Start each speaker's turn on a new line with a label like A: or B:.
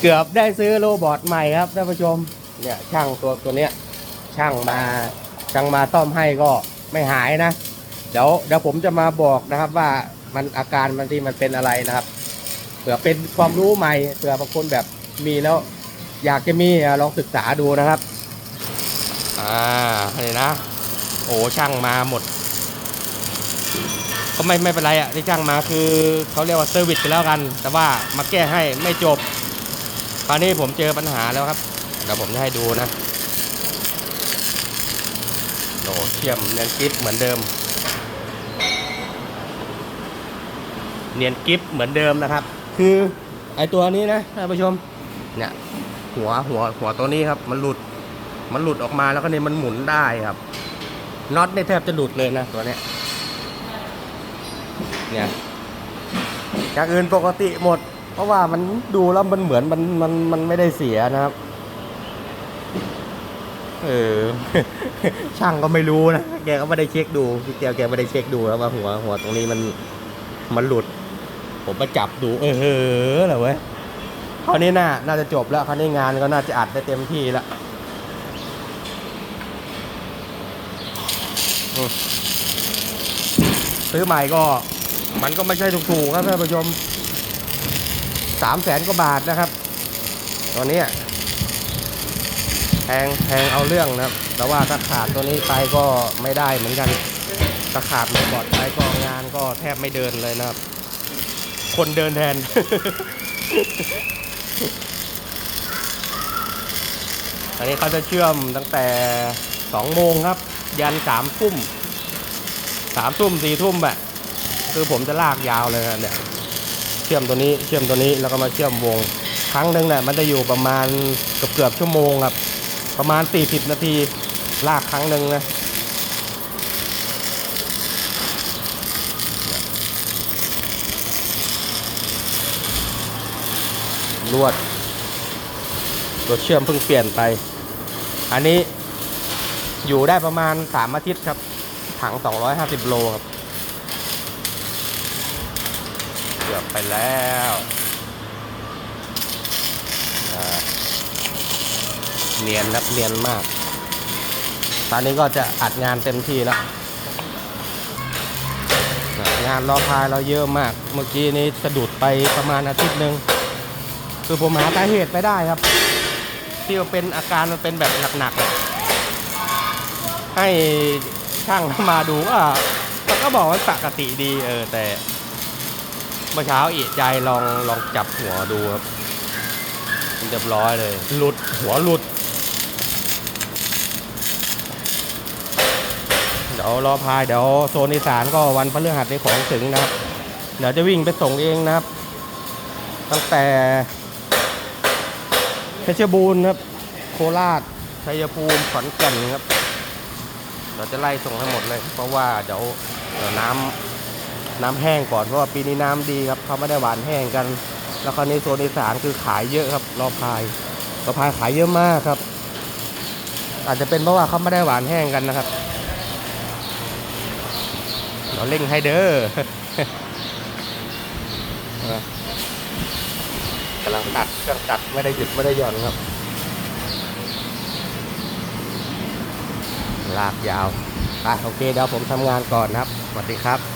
A: เกือบได้ซื้อโรบอทใหม่ครับท่านผู้ชม เนี่ยช่างตัวตัวเนี้ยช่างมาช่างมาซ่อมให้ก็ไม่หายนะ เดี๋ยวเดี๋ยวผมจะมาบอกนะครับว่ามันอาการมันที่มันเป็นอะไรนะครับเผื่อเป็นความรู้ใหม่เผื่อบางคนแบบมีแล้ว อยากจะมีอะลองศึกษาดูนะครับ อ่านี่นะ โอ้ช่างมาหมด ก็ไม่ไม่เป็นไรอะที่ช่างมาคือเขาเรียกว่าเซอร์วิสไปแล้วกัน แต่ว่ามาแก้ให้ไม่จบ คราวนี้ผมเจอปัญหาแล้วครับ เดี๋ยวผมจะให้ดูนะโอ้เชื่อมเนียนกิฟเหมือนเดิม เนียนกิฟเหมือนเดิมนะครับ คือไอตัวนี้นะท่านผู้ชม เนี่ย หัวหัวหัวตัวนี้ครับ มันหลุด มันหลุดออกมาแล้วก็เนี่ยมันหมุนได้ครับน็อตเนี่ยแทบจะหลุดเลยนะตัวเนี้ย เนี่ยอย่างอื่นปกติหมด เพราะว่ามันดูแล้วมันเหมือนมันมันมันไม่ได้เสียนะครับ เออ ช่างก็ไม่รู้นะ แกก็ไม่ได้เช็คดูพี่เตียวแกไม่ได้เช็คดูแล้วว่าหัวหัวตรงนี้มันมันหลุด ผมมาจับดู เออเฮ้อเหรอเว้ยคราวนี้น่าน่าจะจบแล้วคราวนี้งานก็น่าจะอัดได้เต็มที่แล้วซื้อใหม่ก็ มันก็ไม่ใช่ถูกๆครับท่านผู้ชม สามแสนกว่าบาทนะครับ ตัวนี้แพงแพงเอาเรื่องนะครับ แต่ว่าถ้าขาดตัวนี้ไปก็ไม่ได้เหมือนกันถ้าขาดหมบอดไปก็งานก็แทบไม่เดินเลยนะครับ คนเดินแทน อันนี้เขาจะเชื่อมตั้งแต่สองโมงครับ ยันสามทุ่มสามทุ่มสี่ทุ่มแบบคือผมจะลากยาวเลยนะเนี่ย เชื่อมตัวนี้เชื่อมตัวนี้แล้วก็มาเชื่อมวง ครั้งหนึ่งเนี่ยมันจะอยู่ประมาณเกือบเกือบชั่วโมงครับ ประมาณ 40 นาทีลากครั้งหนึ่งนะลวดลวดเชื่อมเพิ่งเปลี่ยนไป อันนี้อยู่ได้ประมาณ 3 อาทิตย์ครับ ถัง 250 โลครับ เกื อบไปแล้วเนียนครับเนียนมาก ตอนนี้ก็จะอัดงานเต็มที่แล้วงานรอพายเราเยอะมาก เมื่อกี้นี้สะดุดไปประมาณอาทิตย์หนึ่งคือผมหาสาเหตุไม่ได้ครับ ที่เป็นอาการมันเป็นแบบหนักๆให้ช่างมาดูว่ามันก็บอกว่าปกติดีเออแต่ มื่อเช้าอีใจลองลองจับหัวดูครับมันเรียบร้อยเลย หลุดหัวหลุด เดี๋ยวรอพายเดี๋ยวโซนอีสานก็วันพฤหัสในของถึงนะครับ เดี๋ยวจะวิ่งไปส่งเองนะครับ ตั้งแต่เพชรบูรณ์ครับ โคราชชัยภูมิขอนแก่นครับ เราจะไล่ส่งให้หมดเลย เพราะว่าเดี๋ยวเดี๋ยวน้ำ น้ำแห้งก่อนเพราะว่าปีนี้น้ำดีครับเขาไม่ได้หวานแห้งกัน แล้วคราวนี้โซนอีสานคือขายเยอะครับรอพายรอพายขายเยอะมากครับ อาจจะเป็นเพราะว่าเขาไม่ได้หวานแห้งกันนะครับเราเร่งให้เด้อกำลังตัดเครื่องตัดไม่ได้หยุดไม่ได้หย่อนครับ ลากยาวอะโอเคเดี๋ยวผมทำงานก่อนนะครับสวัสดีครับ